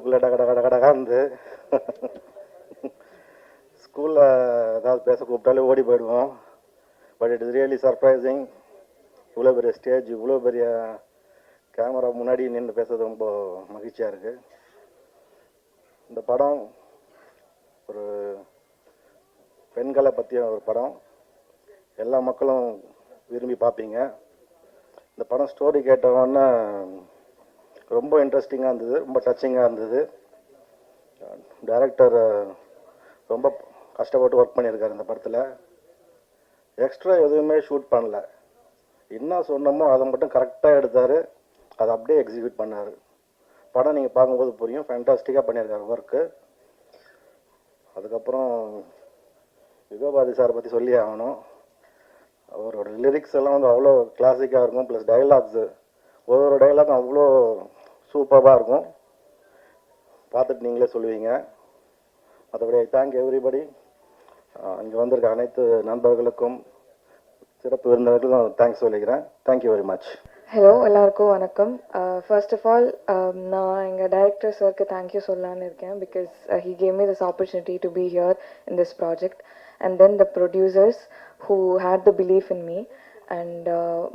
உள்ளுக்குள்ளே டக டக டக டகாந்து. ஸ்கூலில் ஏதாவது பேச கூப்பிட்டாலே ஓடி போயிடுவோம். But it is really surprising இவ்வளோ பெரிய ஸ்டேஜ் இவ்வளோ பெரிய கேமரா முன்னாடி நின்று பேசுறது ரொம்ப மகிழ்ச்சியாக இருக்குது இந்த படம் ஒரு பெண்களை பற்றிய ஒரு படம். எல்லா மக்களும் விரும்பி பார்ப்பீங்க. இந்த படம் ஸ்டோரி கேட்டவொன்னே ரொம்ப இன்ட்ரெஸ்டிங்காக இருந்தது ரொம்ப டச்சிங்காக இருந்தது. டைரக்டர் ரொம்ப கஷ்டப்பட்டு ஒர்க் பண்ணியிருக்காரு இந்த படத்தில். எக்ஸ்ட்ரா எதுவுமே ஷூட் பண்ணல. என்ன சொன்னமோ அதை மட்டும் கரெக்டாக எடுத்தார். அதை அப்படியே எக்ஸிக்யூட் பண்ணார். படம் நீங்கள் பார்க்கும்போது புரியும். ஃபேண்டாஸ்டிக்காக பண்ணியிருக்காரு ஒர்க்கு அதுக்கப்புறம் யுகபாதி சாரை பற்றி சொல்லி ஆகணும். அவரோட லிரிக்ஸ் எல்லாம் வந்து அவ்வளோ கிளாசிக்காக இருக்கும் ப்ளஸ் டைலாக்ஸு ஒவ்வொரு டைலாக்கும் அவ்வளோ சூப்பராக இருக்கும். பார்த்துட்டு நீங்களே சொல்லுவீங்க. மற்றபடி தேங்க் எவ்ரிபடி இங்கே வந்திருக்க அனைத்து நண்பர்களுக்கும் சிறப்பு விருந்தினர்களுக்கும் தேங்க்ஸ் சொல்லிக்கிறேன். Thank you very much hello எல்லாருக்கும் வணக்கம். ஃபர்ஸ்ட் ஆஃப் ஆல் நான் எங்கள் டைரக்டர் சார்க்கு தேங்க்யூ சொல்லலான்னு இருக்கேன் because he came me this opportunity to be here in this project and then the producers who had the belief in me and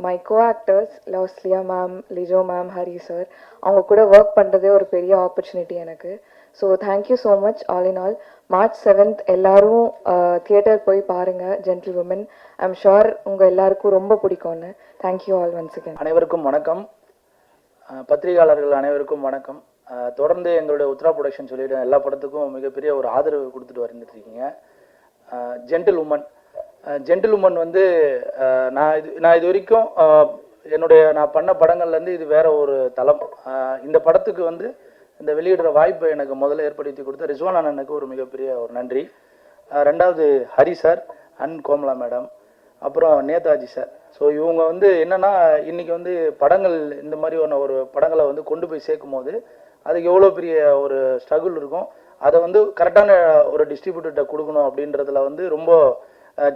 my co actors Losliya ma'am Lijo ma'am Hari sir அவங்க கூட work பண்ணுறதே ஒரு பெரிய opportunity எனக்கு. So thank you so much all in all March seventh எல்லாரும் uh, theatre போய் பாருங்கள் gentle woman I'm sure உங்கள் எல்லாருக்கும் ரொம்ப பிடிக்கும்னு. தேங்க்யூ ஆல் ஒன்ஸ் அகேன் அனைவருக்கும் வணக்கம். பத்திரிகையாளர்கள் அனைவருக்கும் வணக்கம். தொடர்ந்து எங்களுடைய உத்ரா ப்ரொடக்ஷன் சொல்லிட்டு எல்லா படத்துக்கும் மிகப்பெரிய ஒரு ஆதரவு கொடுத்துட்டு வந்துட்டு இருக்கீங்க. ஜென்டில் உமன் ஜென்டில் உமன் வந்து நான் இது நான் இது வரைக்கும் என்னுடைய நான் பண்ண படங்கள்லேருந்து இது வேற ஒரு தளம். இந்த படத்துக்கு வந்து இந்த வெளியிடுற வாய்ப்பை எனக்கு முதல்ல ஏற்படுத்தி கொடுத்த ரிஸ்வான் அண்ணனுக்கு ஒரு மிகப்பெரிய ஒரு நன்றி. ரெண்டாவது Hari sir and Komala madam. அப்புறம் நேதாஜி சார். ஸோ இவங்க வந்து என்னென்னா இன்றைக்கி வந்து படங்கள் இந்த மாதிரி ஒன்று ஒரு படங்களை வந்து கொண்டு போய் சேர்க்கும் போது அதுக்கு எவ்வளோ பெரிய ஒரு ஸ்ட்ரகுள் இருக்கும். அதை வந்து கரெக்டான ஒரு டிஸ்ட்ரிபியூட்டர்கிட்ட கொடுக்கணும் அப்படின்றதுல வந்து ரொம்ப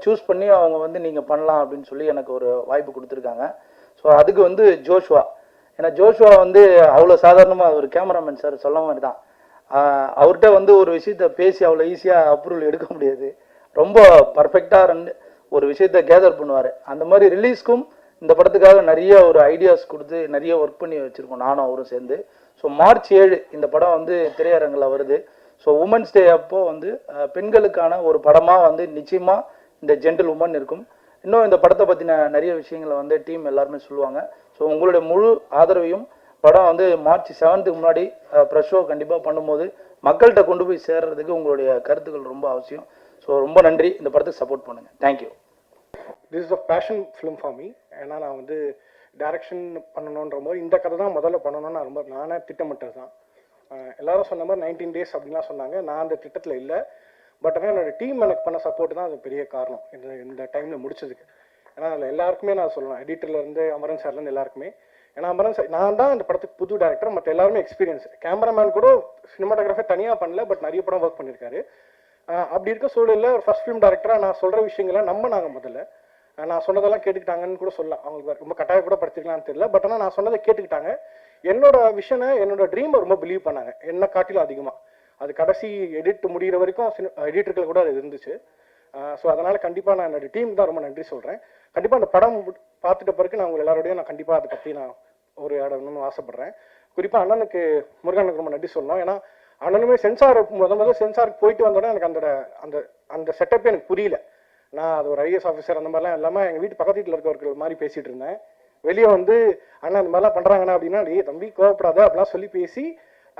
சூஸ் பண்ணி அவங்க வந்து நீங்கள் பண்ணலாம் அப்படின்னு சொல்லி எனக்கு ஒரு வாய்ப்பு கொடுத்துருக்காங்க. ஸோ அதுக்கு வந்து ஜோஷ்வா. ஏன்னா ஜோஷ்வா வந்து அவ்வளோ சாதாரணமாக ஒரு கேமராமேன் சார் சொல்ல மாதிரி தான் அவர்கிட்ட வந்து ஒரு விஷயத்த பேசி அவ்வளோ ஈஸியாக அப்ரூவல் எடுக்க முடியாது. ரொம்ப பர்ஃபெக்டாக ரெண்டு ஒரு விஷயத்த கேதர் பண்ணுவார். அந்த மாதிரி ரிலீஸ்க்கும் இந்த படத்துக்காக நிறைய ஒரு ஐடியாஸ் கொடுத்து நிறைய ஒர்க் பண்ணி வச்சுருக்கோம் நானும் அவரும் சேர்ந்து. ஸோ மார்ச் ஏழு இந்த படம் வந்து திரையரங்கில் வருது. ஸோ உமன்ஸ் டே அப்போ வந்து பெண்களுக்கான ஒரு படமாக வந்து நிச்சயமாக இந்த ஜென்டில் உமன் இருக்கும். இன்னும் இந்த படத்தை பற்றின நிறைய விஷயங்களை வந்து டீம் எல்லாருமே சொல்லுவாங்க. ஸோ உங்களுடைய முழு ஆதரவையும் படம் வந்து மார்ச் செவன்த்துக்கு முன்னாடி ப்ரெஷ் ஷோ கண்டிப்பாக பண்ணும்போது மக்கள்கிட்ட கொண்டு போய் சேர்றதுக்கு உங்களுடைய கருத்துக்கள் ரொம்ப அவசியம். ஸோ ரொம்ப நன்றி. இந்த படத்துக்கு சப்போர்ட் பண்ணுங்கள் thank you this is a passion film for me ஏன்னா நான் வந்து டைரக்ஷன் பண்ணணுன்ற போது இந்த கதை தான் முதல்ல பண்ணணும்னு நான் ரொம்ப நானே திட்டமிட்டது தான் எல்லாரும் சொன்ன மாதிரி நைன்டீன் டேஸ் அப்படின்லாம் சொன்னாங்க. நான் அந்த திட்டத்தில் இல்லை. பட் ஆனால் என்னோட டீம் எனக்கு பண்ண சப்போர்ட் தான் அது பெரிய காரணம். இந்த இந்த டைமில் முடிச்சதுக்கு. ஏன்னா அதில் எல்லாருக்குமே நான் சொல்லலாம் எடிட்டர்லேருந்து அமரன் சார்லேருந்து எல்லாருக்குமே. ஏன்னா அமரன் சார் நான் தான் அந்த படத்துக்கு புது டேரக்டர் மற்ற எல்லாருமே எக்ஸ்பீரியன்ஸ் கேமராமேன் கூட சினிமாட்டோகிராஃபர் தனியாக பண்ணல பட் நிறைய படம் ஒர்க் பண்ணியிருக்காரு அப்படி இருக்க சூழலில் ஒரு ஃபர்ஸ்ட் ஃபிலிம் டேரக்டராக நான் சொல்கிற விஷயங்களை நம்ம நாங்கள் முதல்ல. நான் சொன்னதெல்லாம் கேட்டுக்கிட்டாங்கன்னு கூட சொல்லலாம் அவங்களுக்கு ரொம்ப கட்டாயம் கூட படுத்திக்கலாம்னு தெரியல. பட் ஆனால் நான் சொன்னதை கேட்டுக்கிட்டாங்க. என்னோட விஷனை என்னோட ட்ரீமை ரொம்ப பிலீவ் பண்ணாங்க. என்ன காட்டிலும் அதிகமாக அது கடைசி எடிட் முடிகிற வரைக்கும் எடிட்டர்கள் uh, கூட அது இருந்துச்சு. Uh, ஸோ அதனால் கண்டிப்பாக நான் என்னோடய டீம் தான் ரொம்ப நன்றி சொல்கிறேன் கண்டிப்பாக அந்த படம் பார்த்துட்ட பிறகு நான் உங்கள் எல்லாரோடையும் நான் கண்டிப்பாக அதை பற்றி நான் ஒரு இடம்னு ஆசைப்பட்றேன். குறிப்பாக அண்ணனுக்கு முருகனுக்கு ரொம்ப நன்றி சொல்லணும். ஏன்னா அண்ணனுமே சென்சார் முத முதல் சென்சாருக்கு போயிட்டு வந்தோடனே எனக்கு அந்த அந்த அந்த செட்டப்பே எனக்கு புரியல. நான் அது ஒரு ஐஎஸ் ஆஃபீஸர் அந்த மாதிரிலாம் இல்லாமல் எங்கள் வீட்டு பக்கத்து வீட்டில் இருக்கிறவர்கள் மாதிரி பேசிகிட்டு இருந்தேன். வெளியே வந்து அண்ணன் இந்த மாதிரிலாம் பண்ணுறாங்கண்ணா அப்படின்னா டே தம்பி கோவப்படாத அப்படிலாம் சொல்லி பேசி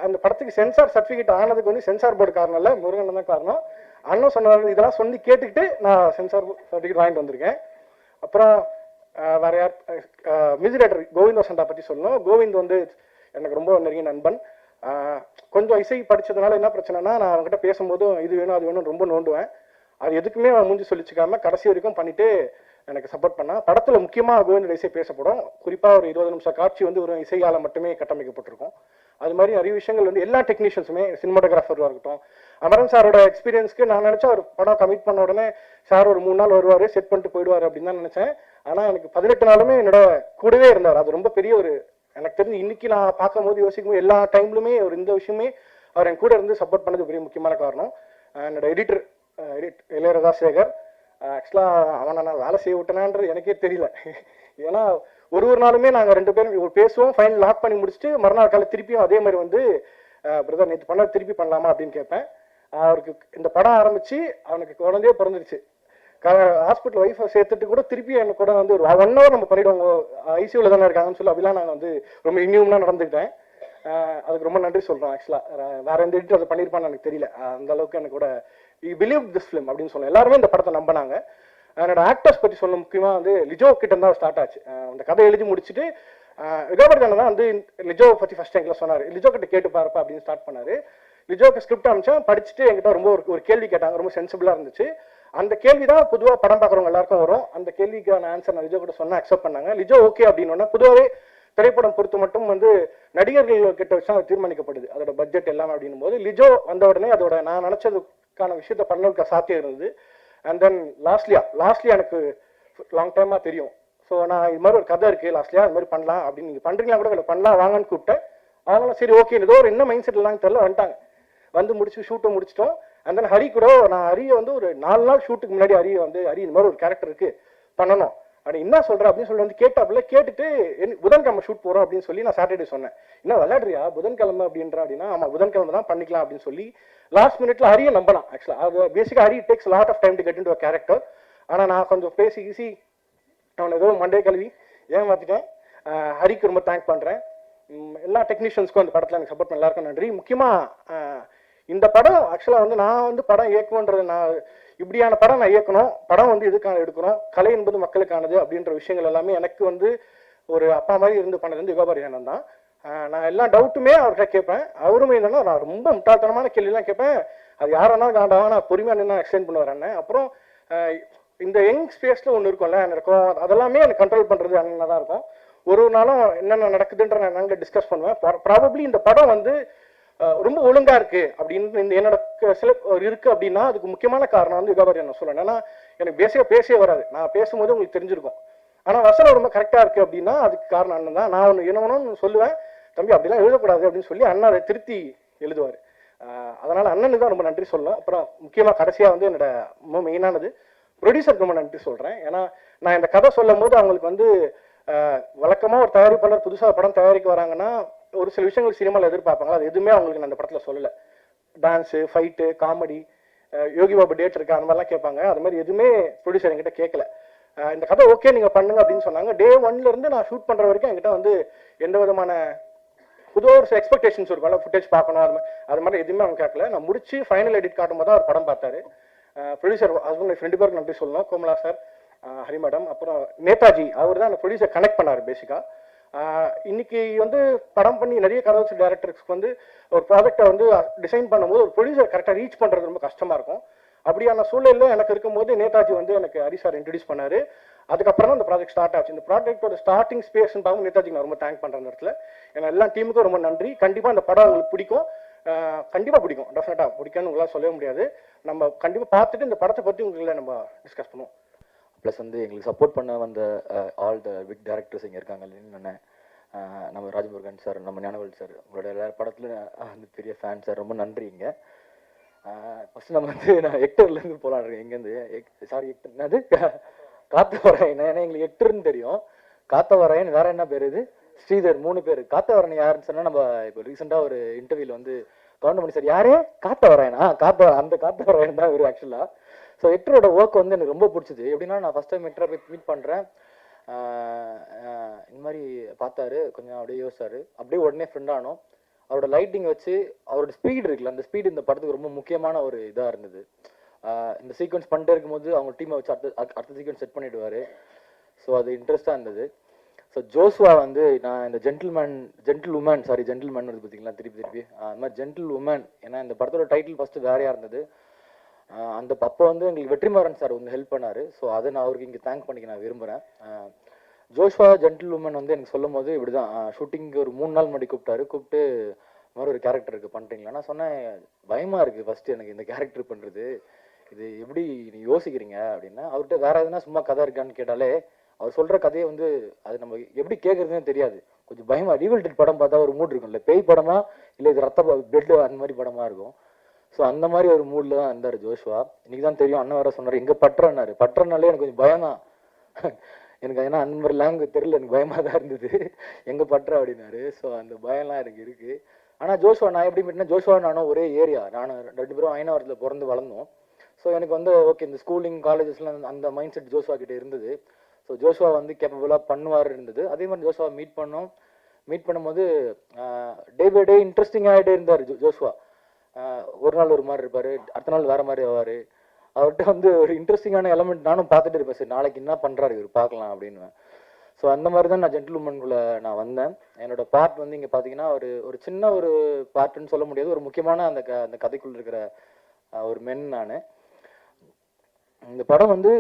அந்த படத்துக்கு சென்சார் சர்டிஃபிகேட் ஆனதுக்கு வந்து சென்சார் போர்டு காரணம் இல்லை முருகன் தான் காரணம். அண்ணன் சொன்னார் இதெல்லாம் சொல்லி கேட்டுக்கிட்டு நான் சென்சார் சர்டிஃபிகேட் வாங்கிட்டு வந்திருக்கேன். அப்புறம் வேற யார் மியூசிக் டைரக்டர் கோவிந்த் வசந்தா பற்றி சொல்லணும். கோவிந்த் வந்து எனக்கு ரொம்ப நெருங்கிய நண்பன். கொஞ்சம் இசை படித்ததுனால என்ன பிரச்சனைனா நான் அவங்ககிட்ட பேசும்போதும் இது வேணும் அது வேணும் ரொம்ப நோண்டுவேன். அது எதுக்குமே அவன் மூஞ்சி சொல்லிச்சுக்காம கடைசி வரைக்கும் பண்ணிட்டு எனக்கு சப்போர்ட் பண்ணா படத்துல முக்கியமாக கோவிந்த இசை பேசப்படும் குறிப்பா ஒரு இருபது நிமிஷம் காட்சி வந்து ஒரு இசையால மட்டுமே கட்டமைக்கப்பட்டிருக்கும். அது மாதிரி நிறைய விஷயங்கள் வந்து எல்லா டெக்னீஷியன்ஸுமே சினிமாட்டோகிராஃபராக இருக்கட்டும் அமரன் சாரோட எக்ஸ்பீரியன்ஸ்க்கு நான் நினச்சா ஒரு படம் கமிட் பண்ண உடனே சார் ஒரு மூணு நாள் வருவார் செட் பண்ணிட்டு போயிடுவார் அப்படின்னு தான் நினச்சேன். ஆனால் எனக்கு பதினெட்டு நாளுமே என்னோட கூடவே இருந்தார். அது ரொம்ப பெரிய ஒரு எனக்கு தெரிஞ்சு இன்னைக்கு நான் பார்க்கும்போது யோசிக்கும் எல்லா டைம்லுமே ஒரு இந்த விஷயமே அவர் என் கூட இருந்து சப்போர்ட் பண்ணது பெரிய முக்கியமான காரணம். என்னோட editor edit uh, Ilaiyaraaja Sekar. ஆக்சுவலாக அவனை நான் வேலை செய்ய விட்டனான்றது எனக்கே தெரியல. ஏன்னா ஒரு ஒரு நாளுமே நாங்கள் ரெண்டு பேரும் பேசுவோம் ஃபைனல் லாக் பண்ணி முடிச்சுட்டு மறுநாள் காலை திருப்பியும் அதே மாதிரி வந்து பிரதர் நேற்று பண்ண திருப்பி பண்ணலாமா அப்படின்னு கேட்பேன். அவருக்கு இந்த படம் ஆரம்பித்து அவனுக்கு குழந்தையே பிறந்துருச்சு. ஹாஸ்பிட்டல் ஒய்ஃபை சேர்த்துட்டு கூட திருப்பி என்ன கூட வந்து ஒரு ஒன் ஹவர் நம்ம பண்ணிவிடுவோம் ஐசியூவில் தானே இருக்காங்கன்னு சொல்லி அப்படிலாம் நாங்கள் வந்து ரொம்ப இன்னியூம்னா நடந்துக்கிட்டேன் அதுக்கு ரொம்ப நன்றி சொல்கிறோம் ஆக்சுவலாக வேற எந்த எடிட்டர் அதை பண்ணியிருப்பான்னு எனக்கு தெரியல. அந்த அளவுக்கு எனக்கு கூட யூ பிலீவ் திஸ் ஃபிலிம் அப்படின்னு சொன்னேன் எல்லாருமே இந்த படத்தை நம்பினாங்க. என்னோட ஆக்டர்ஸ் பற்றி சொல்ல முக்கியமாக வந்து லிஜோ கிட்ட தான் ஸ்டார்ட் ஆச்சு. அந்த கதை எழுதி முடிச்சுட்டு விகாபர்தான தான் வந்து லிஜோ பற்றி ஃபர்ஸ்ட் எங்களை சொன்னார். லிஜோ கிட்ட கேட்டு பாருப்பா அப்படின்னு ஸ்டார்ட் பண்ணாரு. லிஜோக்கு ஸ்கிரிப்ட் அமிச்சேன் படிச்சுட்டு என்கிட்ட ரொம்ப ஒரு ஒரு கேள்வி கேட்டாங்க. ரொம்ப சென்சிபிளாக இருந்துச்சு. அந்த கேள்வி தான் பொதுவாக படம் பார்க்குறவங்க எல்லாருக்கும் வரும். அந்த கேள்விக்கான ஆன்சர் நான் லிஜோ கிட்ட சொன்னால் அக்செப்ட் பண்ணாங்க. லிஜோ ஓகே அப்படின்னு பொதுவாகவே திரைப்படம் பொறுத்து மட்டும் வந்து நடிகர்கள் கிட்ட வச்சு அது தீர்மானிக்கப்படுது. அதோட பட்ஜெட் எல்லாம் அப்படின்னும் போது லிஜோ வந்த உடனே அதோட நான் நினைச்சதுக்கான விஷயத்த பண்ணதுக்கு சாத்தியம் இருந்தது. அண்ட் தென் லாஸ்ட்லியா லாஸ்ட்லியா எனக்கு லாங் டைமாக தெரியும். ஸோ நான் இது மாதிரி ஒரு கதை இருக்குது லாஸ்ட்லியா இது மாதிரி பண்ணலாம் அப்படின்னு நீங்கள் பண்ணுறீங்களா கூட இல்லை பண்ணலாம் வாங்கன்னு கூப்பிட்டேன். அவங்களும் சரி ஓகே ஏதோ ஒரு என்ன மைண்ட் செட் இல்லாங்க தெரியல வந்துட்டாங்க. வந்து முடிச்சு ஷூட்டை முடிச்சிட்டோம். அண்ட் தென் ஹரி கூட நான் ஹரியை வந்து ஒரு நாலு நாள் ஷூட்டுக்கு முன்னாடி ஹரியை வந்து ஹரி இந்த மாதிரி ஒரு கேரக்டர் இருக்கு பண்ணணும். அப்படி என்ன சொல்ற அப்படின்னு சொல்லி வந்து கேட்டாப்புல கேட்டுட்டு புதன்கிழமை ஷூட் போறோம் அப்படின்னு சொல்லி நான் சாட்டர்டே சொன்னேன். என்ன விளையாடுறியா? புதன்கிழமை அப்படின்ற அப்படின்னா ஆமா புதன்கிழமை தான் பண்ணிக்கலாம் அப்படின்னு சொல்லி லாஸ்ட் மினிட்ல ஹரிய நம்பலாம். ஆக்சுவலா அது பேசிக்கா Hari takes lot of time to get in character ஆனா நான் கொஞ்சம் பேசி ஈஸி அவனை ஏதோ மண்டே கழுவி ஏமாத்திட்டேன் ஆஹ் ஹரிக்கு ரொம்ப தேங்க் பண்றேன். எல்லா டெக்னீஷியன்ஸ்க்கும் அந்த படத்துல எனக்கு சப்போர்ட் பண்ண எல்லாருக்கும் நன்றி. முக்கியமா இந்த படம் ஆக்சுவலா வந்து நான் வந்து படம் இயக்குன்றது நான் இப்படியான படம் நான் இயக்கணும். படம் வந்து எதுக்கான எடுக்கணும்? கலை என்பது மக்களுக்கானது அப்படின்ற விஷயங்கள் எல்லாமே எனக்கு வந்து ஒரு அப்பா மாதிரி இருந்து பண்ணது வந்து யுகாபாரி அண்ணன் தான். நான் எல்லா டவுட்டுமே அவர்கிட்ட கேட்பேன். அவருமே என்னன்னா நான் ரொம்ப முட்டாள்தனமான கேள்விலாம் கேட்பேன். அது யாரா காண்டாவா நான் பொறுமையாக நின்று எக்ஸ்பிளைன் பண்ணுவார் வரேன் அப்புறம் இந்த யங் ஸ்பேஸில் ஒன்று இருக்கும்ல இருக்கும். அதெல்லாமே எனக்கு கண்ட்ரோல் பண்ணுறது அண்ணன் தான் இருக்கும். ஒரு ஒரு நாளும் என்னென்ன நடக்குதுன்ற நான் நாங்கள் டிஸ்கஸ் பண்ணுவேன். ப்ராபப்ளி இந்த படம் வந்து ரொம்ப ஒழுங்கா இருக்கு அப்படின்னு இந்த என்னோட சில ஒரு இருக்கு அப்படின்னா அதுக்கு முக்கியமான காரணம் வந்து யுகாபாரி நான் சொல்லணும். ஏன்னா எனக்கு பேசிய பேசவே வராது. நான் பேசும்போது உங்களுக்கு தெரிஞ்சிருக்கும். ஆனா வசனம் ரொம்ப கரெக்டா இருக்கு அப்படின்னா அதுக்கு காரணம் அண்ணன் தான். நான் ஒன்று என்ன சொல்லுவேன். தம்பி அப்படிலாம் எழுதக்கூடாது அப்படின்னு சொல்லி அண்ணன் அதை திருத்தி எழுதுவார். அதனால அண்ணனுக்கு தான் ரொம்ப நன்றி சொல்லணும். அப்புறம் முக்கியமா கடைசியா வந்து என்னோட ரொம்ப மெயினானது ப்ரொடியூசருக்கு ரொம்ப நன்றி சொல்றேன். ஏன்னா நான் இந்த கதை சொல்லும் போது அவங்களுக்கு வந்து வழக்கமாக வழக்கமா ஒரு தயாரிப்பாளர் புதுசாக படம் தயாரிக்க வராங்கன்னா ஒரு சில விஷயங்கள் சினிமாவில் எதிர்பார்ப்பாங்க. அது எதுவுமே அவங்களுக்கு நான் அந்த படத்தில் சொல்லலை. Dance fight comedy Yogi Babu date இருக்கா அந்த மாதிரிலாம் கேட்பாங்க. அது மாதிரி எதுவுமே ப்ரொடியூசர் என்கிட்ட கேட்கல. இந்த கதை ஓகே நீங்கள் பண்ணுங்க அப்படின்னு சொன்னாங்க. டே ஒன்லேருந்து நான் ஷூட் பண்ற வரைக்கும் என்கிட்ட வந்து எந்த விதமான புது ஒரு எக்ஸ்பெக்டேஷன்ஸ் இருக்கும்ல ஃபுட்டேஜ் பார்க்கணும் அது மாதிரி அது மாதிரி எதுவுமே அவங்க கேட்கல. நான் முடிச்சு ஃபைனல் எடிட் காட்டும் போது அவர் படம் பார்த்தாரு. ப்ரொடியூசர் ஹஸ்பண்ட் ரெண்டு பேருக்கு நன்றி சொல்லணும். கோமலா சார் ஹரி மேடம் அப்புறம் நேதாஜி அவர் தான் அந்த ப்ரொடியூசர் கனெக்ட் பண்ணார் பேசிக்காக இன்னைக்கு வந்து படம் பண்ணி நிறைய கதை டேரக்டர்ஸ்க்கு வந்து ஒரு ப்ராஜெக்டை வந்து டிசைன் பண்ணும்போது ஒரு ப்ரொடியூசர் கரெக்டாக ரீச் பண்ணுறது ரொம்ப கஷ்டமா இருக்கும். அப்படியான சூழலில் எனக்கு இருக்கும்போது நேதாஜி வந்து எனக்கு ஹரி சார் இன்ட்ரடியூஸ் பண்ணார். அதுக்கப்புறம் தான் ப்ராஜெக்ட் ஸ்டார்ட் ஆச்சு. இந்த ப்ராஜெக்டோட ஸ்டார்டிங் ஸ்பேஸ்ன்னு பார்க்கும் நேதாஜி நான் ரொம்ப தேங்க் பண்ணுற நேரத்தில் இடத்துல. ஏன்னா எல்லா டீமுக்கும் ரொம்ப நன்றி. கண்டிப்பாக அந்த படம் உங்களுக்கு பிடிக்கும். கண்டிப்பாக பிடிக்கும். டெஃபினட்டாக பிடிக்கும்னு உங்களால் சொல்லவே முடியாது. நம்ம கண்டிப்பாக பார்த்துட்டு இந்த படத்தை பற்றி உங்களை நம்ம டிஸ்கஸ் பண்ணுவோம். ப்ளஸ் வந்து எங்களுக்கு சப்போர்ட் பண்ண வந்த ஆல் த பிக் டேரக்டர்ஸ் இங்கே இருக்காங்க இல்லைன்னு நம்ம ராஜமுருகன் சார் நம்ம ஞானவேல் சார் உங்களோட எல்லா படத்துல வந்து பெரிய ஃபேன் சார் ரொம்ப நன்றிங்க ஃபஸ்ட் நம்ம வந்து நான் எக்டர்லேருந்து போகலான் இருக்கேன். எக் சாரி எக்டர் என்னது? காத்தவராயன் ஏன்னா எங்களுக்கு எக்டர்னு தெரியும். காத்தவராயன் வேற என்ன பேர் இது? ஸ்ரீதர் மூணு பேர். காத்தவராயன் யாருன்னு சொன்னா நம்ம இப்போ ரீசெண்டாக ஒரு இன்டர்வியூல வந்து கவுண்டமணி சார் யாரே? காத்தவராயனா காத்த அந்த காத்தவராயன் தான் இவர் ஆக்சுவலாக ஸோ ஹெக்டரோட ஒர்க் வந்து எனக்கு ரொம்ப பிடிச்சது. எப்படின்னா நான் ஃபர்ஸ்ட் டைம் ஹெக்டரை போய் மீட் பண்ணுறேன் இந்த மாதிரி பார்த்தாரு. கொஞ்சம் அப்படியே யோசிச்சாரு. அப்படியே உடனே ஃப்ரெண்ட் ஆனோம். அவரோட லைட்டிங் வச்சு அவரோட ஸ்பீடு இருக்குல்ல அந்த ஸ்பீடு இந்த படத்துக்கு ரொம்ப முக்கியமான ஒரு இதாக இருந்தது. இந்த சீக்வன்ஸ் பண்ணிட்டே இருக்கும்போது அவங்க டீமை வச்சு அடுத்த அடுத்த- சீக்வன்ஸ் செட் பண்ணிடுவாரு. ஸோ அது இன்ட்ரெஸ்டாக இருந்தது. ஸோ ஜோஸ்வா வந்து நான் இந்த gentleman gentle woman sorry gentleman வருது பார்த்தீங்களா திருப்பி திருப்பி. அந்த மாதிரி ஜென்டில் உமன் ஏன்னா இந்த படத்தோட டைட்டில் ஃபஸ்ட்டு வேறையாக இருந்தது. அந்த அப்போ வந்து எங்களுக்கு வெற்றிமாறன் சார் வந்து ஹெல்ப் பண்ணார். ஸோ அதை நான் அவருக்கு இங்கே தேங்க் பண்ணிக்க நான் விரும்புகிறேன் ஜோஷ்வா ஜென்டில் உமன் வந்து எனக்கு சொல்லும் போது இப்படி தான் ஷூட்டிங்க்கு ஒரு மூணு நாள் முன்னாடி கூப்பிட்டாரு. கூப்பிட்டு மாதிரி ஒரு கேரக்டர் இருக்குது பண்ணுறீங்களா நான் சொன்னேன் பயமாக இருக்குது ஃபஸ்ட்டு எனக்கு இந்த கேரக்டர் பண்ணுறது இது எப்படி நீ யோசிக்கிறீங்க? அப்படின்னா அவர்கிட்ட வேற எதுனா சும்மா கதை இருக்கான்னு கேட்டாலே அவர் சொல்கிற கதையை வந்து அது நம்ம எப்படி கேட்குறதுன்னு தெரியாது. கொஞ்சம் பயமாக ரீவல்டட் படம் பார்த்தா ஒரு மூட் இருக்கும்ல. பேய் படமா? இல்லை இது ரத்த பிளட் அந்த மாதிரி படமாக இருக்கும். ஸோ அந்த மாதிரி ஒரு மூடில் தான் இருந்தார் ஜோஷ்வா. இன்னைக்கு தான் தெரியும் அண்ணன் வேற சொன்னார் இங்கே பற்றனாரு பற்றனாலே எனக்கு கொஞ்சம் பயம் தான். எனக்கு ஏன்னா அந்த மாதிரி லாங்குவேஜ் தெரியல எனக்கு பயமாக தான் இருந்தது. எங்கே பற்ற? அப்படின்னாரு. ஸோ அந்த பயம்லாம் எனக்கு இருக்குது ஆனால் ஜோஷ்வா நான் எப்படி மீட்னா ஜோஷ்வா நானும் ஒரே ஏரியா. நானும் ரெண்டு பேரும் ஐநாவரத்தில் பிறந்து வளர்ந்தோம். ஸோ எனக்கு வந்து ஓகே இந்த ஸ்கூலிங் காலேஜஸ்லாம் அந்த மைண்ட் செட் ஜோஷ்வா கிட்டே இருந்தது. ஸோ ஜோஷ்வா வந்து கேப்பபிளாக பண்ணுவார் இருந்தது. அதே மாதிரி ஜோஷ்வா மீட் பண்ணோம். மீட் பண்ணும்போது டே பை டே இன்ட்ரெஸ்டிங் ஆகிட்டே இருந்தார் ஜோஷ்வா. ஒரு நாள் ஒரு மாதிரி இருப்பார் அடுத்த நாள் வேற மாதிரி ஆவார். அவர்கிட்ட வந்து ஒரு இன்ட்ரெஸ்டிங்கான எலமெண்ட் நானும் பார்த்துட்டு இருப்பேன் சரி நாளைக்கு என்ன பண்ணுறாரு இவர் பார்க்கலாம் அப்படின்னு. ஸோ அந்த மாதிரி தான் நான் ஜென்டில்மேன்குள்ளே நான் வந்தேன். என்னோட பார்ட் வந்து இங்கே பார்த்தீங்கன்னா ஒரு ஒரு சின்ன ஒரு பார்ட்டுன்னு சொல்ல முடியாது. ஒரு முக்கியமான அந்த க அந்த கதைக்குள்ள இருக்கிற ஒரு மென் நான். இந்த படம் வந்து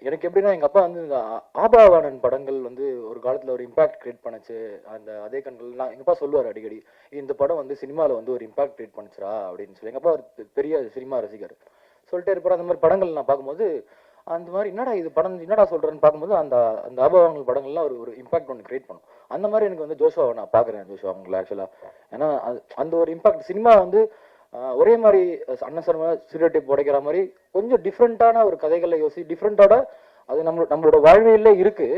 எனக்கு எப்படின்னா எங்கள் அப்பா வந்து இந்த ஆபாவாணன் படங்கள் வந்து ஒரு காலத்துல ஒரு இம்பாக்ட் கிரியேட் பண்ணுச்சு. அந்த அதே கண்கள் நான் எங்க அப்பா சொல்லுவார் அடிக்கடி இந்த படம் வந்து சினிமாவில் வந்து ஒரு இம்பாக்ட் கிரியேட் பண்ணுச்சுடா அப்படின்னு சொல்லி. எங்க அப்பா ஒரு பெரிய சினிமா ரசிகர். சொல்லிட்டே இருப்பார். அந்த மாதிரி படங்கள் நான் பார்க்கும்போது அந்த மாதிரி என்னடா இது படம் என்னடா சொல்றேன்னு பார்க்கும்போது அந்த அந்த ஆபாவங்கள் படங்கள்லாம் ஒரு ஒரு இம்பாக்ட் ஒன்று கிரியேட் பண்ணும். அந்த மாதிரி எனக்கு வந்து ஜோஷுவாவை நான் பார்க்குறேன் ஜோஷுவா அவங்களை ஆக்சுவலாக ஏன்னா அது- அந்த ஒரு இம்பாக்ட் சினிமா வந்து ஒரே மாதிரி அஹ் அண்ணன் சார் ஸ்டீரியோடைப் உடைக்கிற மாதிரி கொஞ்சம் டிஃப்ரெண்ட்டான ஒரு கதைகளை யோசி டிஃப்ரெண்ட்டோட அது நம்ம நம்மளோட வாழ்வியல்ல இருக்கு.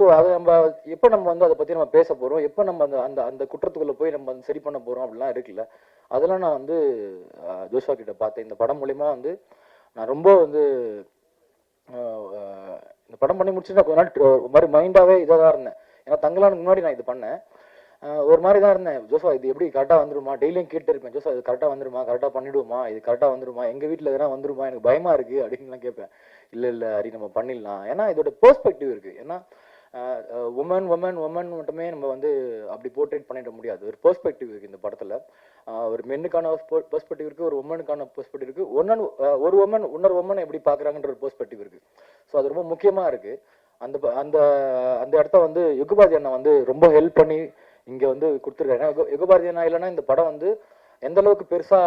ஸோ அதை நம்ம எப்போ நம்ம வந்து அதை பற்றி நம்ம பேச போகிறோம் எப்போ நம்ம அந்த அந்த அந்த குற்றத்துக்குள்ளே போய் நம்ம வந்து சரி பண்ண போகிறோம் அப்படிலாம் இருக்குல்ல? அதெல்லாம் நான் வந்து ஜோஷா கிட்ட பார்த்தேன். இந்த படம் மூலிமா வந்து நான் ரொம்ப வந்து இந்த படம் பண்ணி முடிச்சுட்டு நான் கொஞ்ச நாள் ஒரு மாதிரி மைண்டாகவே இதாக தான் இருந்தேன். ஏன்னா தங்கலானுக்கு முன்னாடி நான் இது பண்ணேன். ஒரு மாதிரி தான் இருந்தேன். ஜோசா இது எப்படி கரெக்டாக வந்துருமா? டெய்லியும் கேட்டு இருப்பேன். ஜோசா இது கரெக்டாக வந்துருமா? கரெக்டாக பண்ணிடுவோமா? இது கரெக்டாக வந்துருமா? எங்கள் வீட்டில் எதனா வந்துருமா? எனக்கு பயமாக இருக்குது அப்படின்லாம் கேட்பேன். இல்லை இல்லை ஹரி நம்ம பண்ணிடலாம். ஏன்னா இதோட பெர்ஸ்பெக்டிவ் இருக்குது ஏன்னா உமன் உமன் உமன் மட்டுமே நம்ம வந்து அப்படி போர்ட்ரேட் பண்ணிட முடியாது. ஒரு பெர்ஸ்பெக்டிவ் இருக்குது இந்த படத்தில். ஒரு மென்னுக்கான பெர்ஸ்பெக்டிவ் இருக்குது ஒரு உமனுக்கான பெர்ஸ்பெக்டிவ் இருக்குது ஒன்னன் ஒரு உமன் இன்னொரு உமன் எப்படி பார்க்குறாங்கன்ற ஒரு பெர்ஸ்பெக்டிவ் இருக்குது ஸோ அது ரொம்ப முக்கியமாக இருக்குது அந்த அந்த அந்த இடத்த வந்து யுகபாதி அண்ணன் வந்து ரொம்ப ஹெல்ப் பண்ணி இங்க வந்து கொடுத்துருக்காரு. ஏன்னா யுக- யுகபாரதி இல்லைன்னா இந்த படம் வந்து எந்த அளவுக்கு பெருசா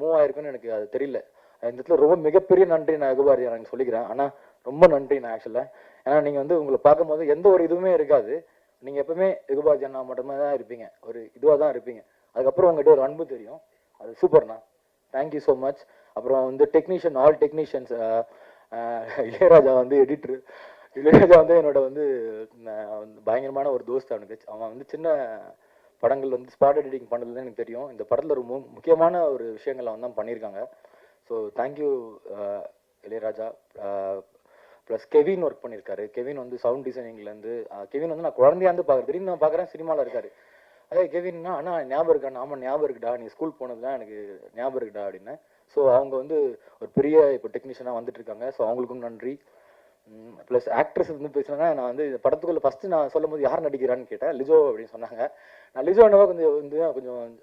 மூவ் ஆயிருக்குன்னு எனக்கு அது தெரியல. இந்த இடத்துல ரொம்ப மிகப்பெரிய நன்றி நான் யுகபாரதி சொல்லிக்கிறேன். ஆனா ரொம்ப நன்றி நான் ஆக்சுவலா ஏன்னா நீங்க வந்து உங்களை பார்க்கும்போது எந்த ஒரு இதுவுமே இருக்காது. நீங்க எப்பவுமே யுகபாரதி அண்ணா மட்டுமே தான் இருப்பீங்க. ஒரு இதுவா தான் இருப்பீங்க. அதுக்கப்புறம் உங்ககிட்ட ஒரு அன்பு தெரியும். அது சூப்பர்ண்ணா தேங்க்யூ ஸோ மச் அப்புறம் வந்து டெக்னீஷியன் ஆல் டெக்னீஷியன்ஸ் இளையராஜா வந்து எடிட்ரு இளையராஜா வந்து என்னோட வந்து பயங்கரமான ஒரு தோஸ்து அவனுக்கு. அவன் வந்து சின்ன படங்கள் வந்து ஸ்பாட் எடிட்டிங் பண்ணதுன்னு எனக்கு தெரியும். இந்த படத்தில் ஒரு முக்கியமான ஒரு விஷயங்கள் அவன் தான் பண்ணியிருக்காங்க. So thank you Ilaiyaraaja. Plus Kevin work பண்ணியிருக்காரு. கெவின் வந்து சவுண்ட் டிசைனிங்லேருந்து கெவின் வந்து நான் குழந்தையா இருந்து பார்க்குறேன் திடீர்னு நான் பார்க்குறேன் சினிமாவில் இருக்காரு. அதே கெவின்னா அண்ணா ஞாபகம் இருக்கா? ஆமாம் ஞாபகம் இருக்குடா. நீ ஸ்கூல் போனதுலாம் எனக்கு ஞாபகம் இருக்குடா அப்படின்னு ஸோ அவங்க வந்து ஒரு பெரிய இப்போ டெக்னீஷியனாக வந்துட்டு இருக்காங்க. ஸோ அவங்களுக்கும் நன்றி. ப்ளஸ் ஆக்ட்ரஸ் வந்து பேசுனாங்க நான் வந்து இந்த படத்துக்குள்ள ஃபர்ஸ்ட் நான் சொல்லும் போது யார் நடிக்கிறான்னு கேட்டேன். லிஜோ அப்படின்னு சொன்னாங்க. நான் லிஜோ என்னவோ கொஞ்சம் வந்து கொஞ்சம்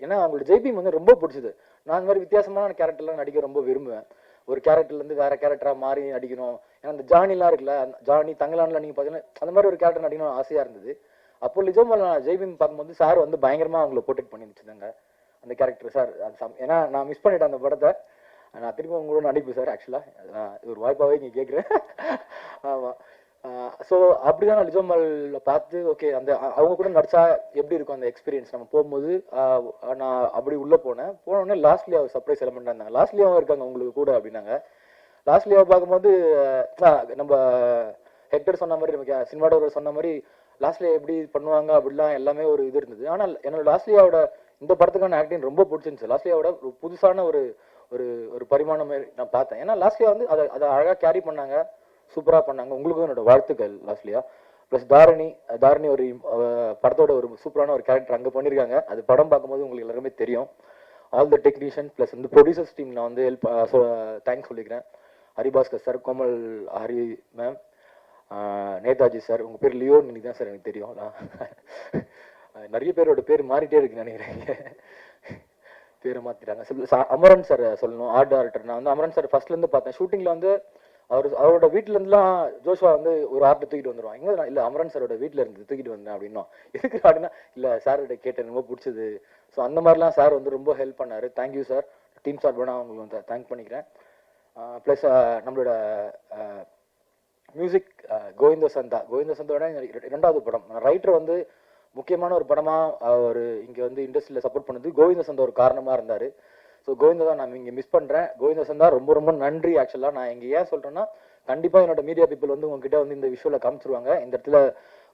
ஏன்னா அவங்களோட ஜெய்பீம் வந்து ரொம்ப பிடிச்சது. நான் இந்த மாதிரி வித்தியாசமான கேரக்டர்லாம் நடிக்க ரொம்ப விரும்புவேன். ஒரு கேரக்டர்லேருந்து வேற கேரக்டரா மாறி நடிக்கணும். ஏன்னா அந்த ஜானிலாம் இருக்குல்ல அந்த ஜானி தங்கலான்ல நீங்க பார்த்தீங்கன்னா அந்த மாதிரி ஒரு கேரக்டர் நடிக்கணும்னு ஆசையா இருந்தது. அப்போ லிஜோ மேல நான் ஜெய்பீம் பார்க்கும்போது சார் வந்து பயங்கரமா அவங்கள போர்ட்ரேட் பண்ணி வச்சிருந்தாங்க அந்த கேரக்டர் சார் அது சம்- ஏன்னா நான் மிஸ் பண்ணிட்டேன் அந்த படத்தை. நான் திரும்ப உங்களோட நடிப்பு சார் ஆக்சுவலாக ஒரு வாய்ப்பாகவே இங்கே கேட்குறேன். ஆமாம் ஸோ அப்படிதான் நான் லிஜோமல் பார்த்து ஓகே அந்த அவங்க கூட நடிச்சா எப்படி இருக்கும் அந்த எக்ஸ்பீரியன்ஸ் நம்ம போகும்போது நான் அப்படி உள்ளே போனேன். போனோடனே லாஸ்ட்லி அவர் சர்ப்ரைஸ் எலமெண்ட் இருந்தாங்க. லாஸ்ட்லியாவும் இருக்காங்க உங்களுக்கு கூட அப்படின்னாங்க. லாஸ்ட்லியாவை பார்க்கும்போது நம்ம ஹெக்டர் சொன்ன மாதிரி நமக்கு சினிமாடோர் சொன்ன மாதிரி லாஸ்ட்லியா எப்படி பண்ணுவாங்க அப்படிலாம் எல்லாமே ஒரு இது இருந்தது. ஆனால் என்னோட லாஸ்ட்லியாவோட இந்த படத்துக்கான ஆக்டிங் ரொம்ப பிடிச்சிருந்துச்சு. லாஸ்ட்லியாவோட ஒரு புதுசான ஒரு ஒரு ஒரு பரிமாணம் நான் பார்த்தேன். ஏன்னா லாஸ்ட்லியா வந்து அதை அதை அழகாக கேரி பண்ணாங்க. சூப்பராக பண்ணாங்க. உங்களுக்கும் என்னோட வாழ்த்துக்கள் லாஸ்ட்லியா. ப்ளஸ் தாரணி தாரணி ஒரு படத்தோட ஒரு சூப்பரான ஒரு கேரக்டர் அங்கே பண்ணியிருக்காங்க அது படம் பார்க்கும்போது உங்களுக்கு எல்லாருமே தெரியும். ஆல் த டெக்னீஷியன் ப்ளஸ் இந்த ப்ரொடியூசர்ஸ் டீம் நான் வந்து ஹெல்ப் தேங்க்ஸ் சொல்லிக்கிறேன். Haribhaskar sir Komal Hari ma'am Netaji sir உங்கள் பேர் லியோ இன்னைக்கு தான் சார் எனக்கு தெரியும். நான் நிறைய பேரோட பேர் மாறிட்டே இருக்குன்னு நினைக்கிறேன். பேரை மாற்றிட்டாங்க சில அமரன் சார் சொல்லணும் ஆர்ட் ஆர்டர் நான் வந்து அமரன் சார் ஃபர்ஸ்ட்லேருந்து பார்த்தேன். ஷூட்டிங்கில் வந்து அவர் அவரோட வீட்டுல இருந்துலாம் ஜோஷுவா வந்து ஒரு ஆர்ட் தூக்கிட்டு வந்துருவான். இங்க இல்லை அமரன் சாரோட வீட்டில் இருந்து தூக்கிட்டு வந்தேன் அப்படின்னா எதுக்கு அப்படின்னா இல்லை சார்கிட்ட கேட்டேன் ரொம்ப பிடிச்சது. ஸோ அந்த மாதிரிலாம் சார் வந்து ரொம்ப ஹெல்ப் பண்ணாரு. தேங்க்யூ சார் டீம் சார் வேணா அவங்களுக்கு வந்து தேங்க் பண்ணிக்கிறேன். ப்ளஸ் நம்மளோட மியூசிக் கோவிந்த சந்தா. கோவிந்த சந்தாவோட ரெண்டாவது படம். ரைட்டர் வந்து முக்கியமான ஒரு படமா அவர் இங்க வந்து இண்டஸ்ட்ரியில சப்போர்ட் பண்ணது கோவிந்த சந்தா ஒரு காரணமா இருந்தாரு. ஸோ கோவிந்த தான் நான் இங்க மிஸ் பண்றேன். கோவிந்த சந்தா ரொம்ப ரொம்ப நன்றி ஆக்சுவலா நான் இங்க ஏன் சொல்றேன்னா கண்டிப்பா என்னோட மீடியா பீப்புள் வந்து உங்ககிட்ட வந்து இந்த விஷுவல காமிச்சிருவாங்க. இந்த இடத்துல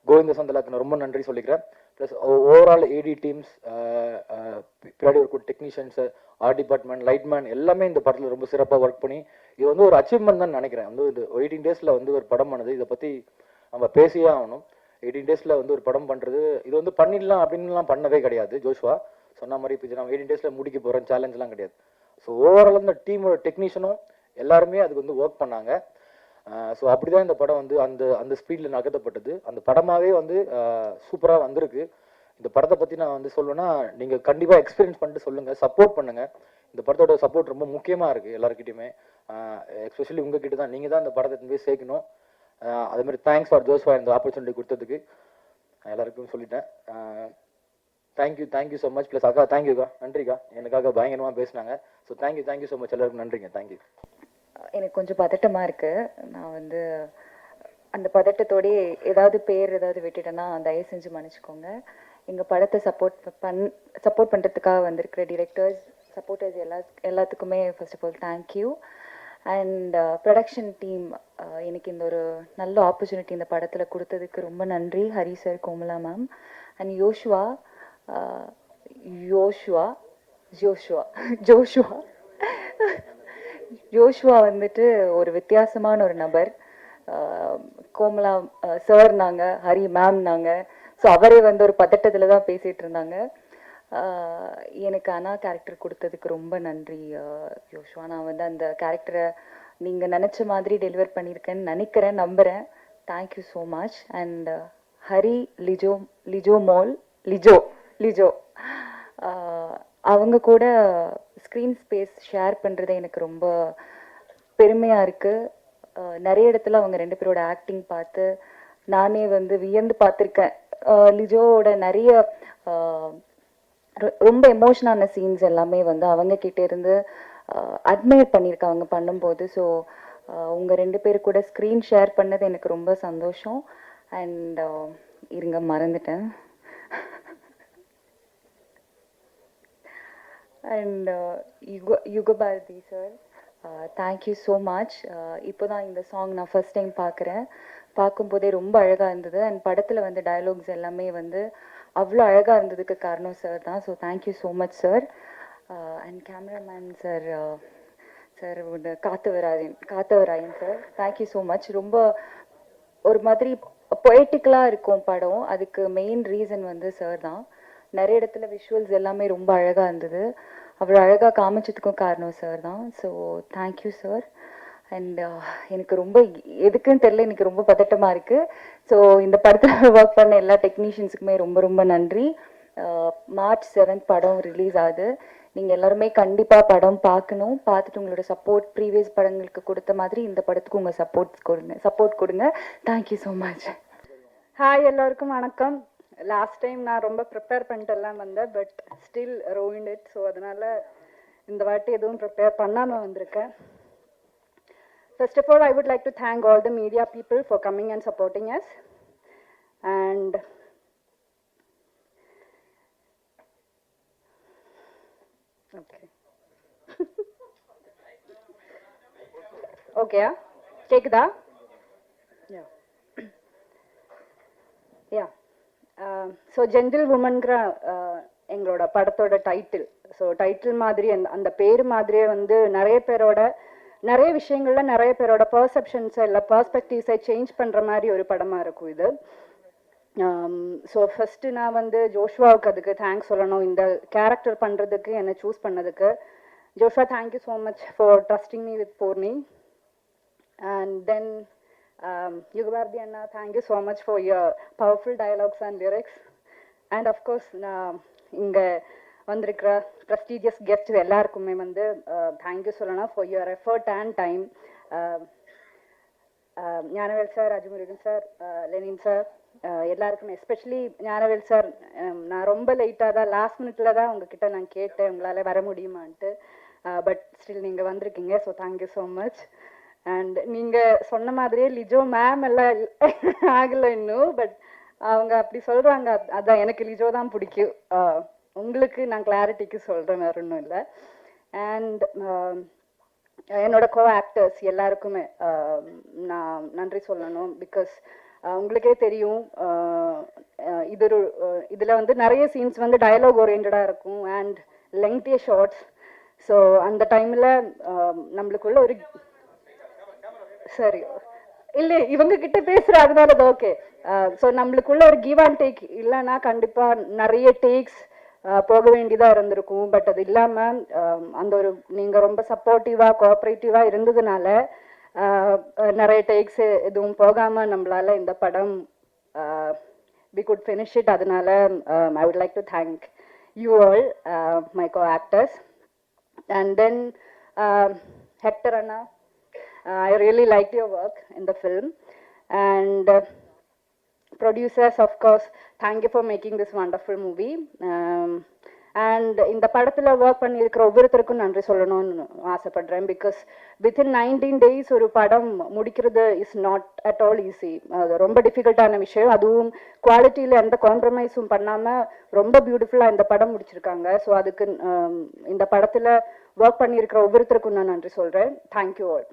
கோவிந்த சந்தலாக்கு நான் ரொம்ப நன்றி சொல்லிக்கிறேன். ப்ளஸ் ஓவரால் ஏடி டீம்ஸ் பின்னாடி ஒரு டெக்னீஷியன்ஸ் ஆர்ட் டிபார்ட்மெண்ட் லைட்மேன் எல்லாமே இந்த படத்தில் ரொம்ப சிறப்பாக ஒர்க் பண்ணி இது வந்து ஒரு அச்சீவ்மெண்ட் தான் நினைக்கிறேன். வந்து இது எயிட்டீன் டேஸில் வந்து ஒரு படம் ஆனது. இதை பற்றி நம்ம பேசியே ஆகணும். எயிட்டீன் டேஸில் வந்து ஒரு படம் பண்ணுறது இது வந்து பண்ணிடலாம் அப்படின்லாம் பண்ணவே கிடையாது ஜோஷ்வா. சொன்ன மாதிரி இப்போ நான் எயிட்டீன் டேஸில் முடிக்க போகிறேன் சேலஞ்செலாம் கிடையாது. ஸோ ஓவரால் இந்த டீமோட டெக்னீஷியனும் எல்லாருமே அதுக்கு வந்து ஒர்க் பண்ணாங்க. ஸோ அப்படிதான் இந்த படம் வந்து அந்த அந்த ஸ்பீடில் நகர்த்தப்பட்டது. அந்த படமாவே வந்து சூப்பராக வந்திருக்கு. இந்த படத்தை பற்றி நான் வந்து சொல்லுவேன்னா நீங்கள் கண்டிப்பாக எக்ஸ்பீரியன்ஸ் பண்ணிட்டு சொல்லுங்கள் சப்போர்ட் பண்ணுங்கள் இந்த படத்தோட சப்போர்ட் ரொம்ப முக்கியமாக இருக்குது எல்லாருக்கிட்டையுமே எஸ்பெஷலி உங்ககிட்ட தான் நீங்கள் தான் இந்த படத்தை போய் சேர்க்கணும். அதே மாதிரி தேங்க்ஸ் ஃபார் ஜோஸ் ஃபார் இந்த ஆப்பர்ச்சுனிட்டி கொடுத்ததுக்கு. நான் எல்லாருக்கும் சொல்லிட்டேன். Thank you thank you so much plus அக்கா தேங்க்யூக்கா நன்றிக்கா. எனக்காக பயங்கரமாக பேசினாங்க. So thank you thank you so much எல்லாருக்கும் நன்றிங்க. தேங்க்யூ எனக்கு கொஞ்சம் பதட்டமாக இருக்கு. நான் வந்து அந்த பதட்டத்தோடயே ஏதாவது பேர் ஏதாவது விட்டுட்டேன்னா தயவு செஞ்சு மன்னிச்சுக்கோங்க. எங்கள் படத்தை சப்போர்ட் பண் சப்போர்ட் பண்ணுறதுக்காக வந்திருக்கிற டிரெக்டர்ஸ் சப்போர்ட்டர்ஸ் எல்லா எல்லாத்துக்குமே first of all thank you and production team எனக்கு இந்த ஒரு நல்ல ஆப்பர்ச்சுனிட்டி இந்த படத்தில் கொடுத்ததுக்கு ரொம்ப நன்றி Hari sir Komala ma'am and Yoshua Yoshua Joshua Joshua Joshua வந்துட்டு ஒரு வித்தியாசமான ஒரு நபர். Uh, கோமலா uh, சார் நாங்கள் ஹரி மேம் நாங்கள் ஸோ அவரே வந்து ஒரு பதட்டத்தில் தான் பேசிகிட்டு இருந்தாங்க. எனக்கு அனா கேரக்டர் கொடுத்ததுக்கு ரொம்ப நன்றி யோஷ்வா. நான் வந்து அந்த கேரக்டரை நீங்கள் நினச்ச மாதிரி டெலிவர் பண்ணியிருக்கேன்னு நினைக்கிறேன் நம்புகிறேன் thank you so much and Hari Lijo Lijo Mol Lijo Lijo. அவங்க கூட ஸ்க்ரீன் ஸ்பேஸ் ஷேர் பண்ணுறது எனக்கு ரொம்ப பெருமையாக இருக்குது நிறைய இடத்துல அவங்க ரெண்டு பேரோட ஆக்டிங் பார்த்து நானே வந்து வியந்து பார்த்துருக்கேன். லிஜோவோட நிறைய ரொம்ப எமோஷனான சீன்ஸ் எல்லாமே வந்து அவங்க கிட்ட இருந்து அட்மையர் பண்ணியிருக்காங்க பண்ணும்போது. ஸோ உங்க ரெண்டு பேர் கூட ஸ்க்ரீன் ஷேர் பண்ணது எனக்கு ரொம்ப சந்தோஷம். அண்ட் இருங்க மறந்துட்டேன். And Yuga Yugabharathi sir thank you so much இப்போ தான் இந்த சாங் நான் ஃபர்ஸ்ட் டைம் பார்க்குறேன் பார்க்கும்போதே ரொம்ப அழகாக இருந்தது. அண்ட் படத்தில் வந்து டயலாக்ஸ் எல்லாமே வந்து அவ்வளோ அழகாக இருந்ததுக்கு காரணம் சார் தான். So thank you so much sir and cameraman sir sir Kathavarayan Kathavarayan sir thank you so much ரொம்ப ஒரு மாதிரி பொயட்டிக்கலாக இருக்கும் படம். அதுக்கு மெயின் ரீசன் வந்து சார் தான். நிறைய இடத்துல விஷுவல்ஸ் எல்லாமே ரொம்ப அழகாக இருந்தது. அவ்வளோ அழகாக காமிச்சதுக்கும் காரணம் சார் தான். So thank you sir and uh, எனக்கு ரொம்ப எதுக்குன்னு தெரியல எனக்கு ரொம்ப பதட்டமாக இருக்குது ஸோ இந்த படத்தில் ஒர்க் பண்ண எல்லா டெக்னீஷியன்ஸுக்குமே ரொம்ப ரொம்ப நன்றி. Uh, மார்ச் செவன்த் படம் ரிலீஸ் ஆகுது. நீங்கள் எல்லாருமே கண்டிப்பாக படம் பார்க்கணும். பார்த்துட்டு உங்களோட சப்போர்ட் ப்ரீவியஸ் படங்களுக்கு கொடுத்த மாதிரி இந்த படத்துக்கு உங்கள் சப்போர்ட் கொடுங்க. சப்போர்ட் கொடுங்க. தேங்க்யூ ஸோ மச் ஹாய் எல்லாருக்கும் வணக்கம். லாஸ்ட் டைம் நான் ரொம்ப ப்ரிப்பேர் பண்ணிட்டுலாம் வந்தேன் but still ruin it so அதனால் இந்த வாட்டி எதுவும் ப்ரிப்பேர் பண்ணாமல் வந்திருக்கேன். First of all I would like to thank all the media people for coming and supporting us and okay ஓகேயா கேக்குதா யா யா ஸோ ஜென்டில் உமன்கிற எங்களோட படத்தோட டைட்டில் ஸோ டைட்டில் மாதிரி அந்த அந்த பேர் மாதிரியே வந்து நிறைய பேரோட நிறைய விஷயங்கள்ல நிறைய பேரோட பர்செப்ஷன்ஸை இல்லை பர்ஸ்பெக்டிவ்ஸை சேஞ்ச் பண்ணுற மாதிரி ஒரு படமாக இருக்கும் இது. ஸோ ஃபஸ்ட்டு நான் வந்து ஜோஷ்வாவுக்கு அதுக்கு தேங்க்ஸ் சொல்லணும். இந்த கேரக்டர் பண்ணுறதுக்கு என்னை சூஸ் பண்ணதுக்கு. Joshua thank you so much for trusting me with Poorni and then Yugabharathi Anna thank you so much for your powerful dialogues and lyrics and of course நான் இங்கே வந்திருக்கிற ப்ரெஸ்டீஜியஸ் கெஸ்ட் எல்லாருக்குமே வந்து thank you சொல்லணும் for your effort and time Gnanavel sir Ajmurugan sir Lenin sir எல்லாருக்குமே especially Gnanavel sir நான் ரொம்ப லேட்டாக தான் லாஸ்ட் மினிட்ல தான் உங்ககிட்ட நான் கேட்டேன் உங்களால் வர முடியுமான்ட்டு. பட் ஸ்டில் நீங்கள் வந்திருக்கீங்க so thank you so much and நீங்கள் சொன்ன மாதிரியே லிஜோ மேம் எல்லாம் ஆகலை இன்னும் பட் அவங்க அப்படி சொல்கிறாங்க அதான் எனக்கு லிஜோ தான் பிடிக்கும். உங்களுக்கு நான் கிளாரிட்டிக்கு சொல்கிறேன் வேற ஒன்றும் இல்லை. அண்ட் um, என்னோட கோ ஆக்டர்ஸ் எல்லாருக்குமே um, நான் நன்றி சொல்லணும். பிகாஸ் uh, உங்களுக்கே தெரியும் uh, uh, இது ஒரு வந்து நிறைய சீன்ஸ் வந்து டயலாக் ஓரியன்டாக இருக்கும் அண்ட் லெங்க்திய ஷார்ட்ஸ் ஸோ அந்த டைம்ல um, நம்மளுக்குள்ள ஒரு சரி இல்லை இவங்க கிட்ட பேசுகிற அதனால அது ஓகே ஸோ நம்மளுக்குள்ள ஒரு கிவ் அண்ட் டேக் இல்லைன்னா கண்டிப்பாக நிறைய டேக்ஸ் போக வேண்டியதாக இருந்திருக்கும். பட் அது இல்லாமல் அந்த ஒரு நீங்கள் ரொம்ப சப்போர்ட்டிவாக கோஆப்ரேட்டிவாக இருந்ததுனால நிறைய டேக்ஸ் எதுவும் போகாமல் நம்மளால இந்த படம் வி குட் ஃபினிஷ் இட் அதனால I would like to thank you all my co actors and then Hector Anna I really like your work in the film and producers of course thank you for making this wonderful movie and இந்த படத்தில் work பண்ணியிருக்கிற ஒவ்வொருத்தருக்கும் நன்றி சொல்லணும்னு ஆசைப்படுறேன். Because within nineteen days ஒரு படம் முடிக்கிறது is not at all easy அது ரொம்ப டிஃபிகல்ட்டான விஷயம். அதுவும் குவாலிட்டியில் எந்த காம்ப்ரமைஸும் பண்ணாமல் ரொம்ப பியூட்டிஃபுல்லாக இந்த படம் முடிச்சிருக்காங்க. ஸோ அதுக்கு um, இந்த படத்தில் ஒர்க் பண்ணியிருக்கிற ஒவ்வொருத்தருக்கும் நான் நன்றி சொல்கிறேன் தேங்க்யூ ஆல்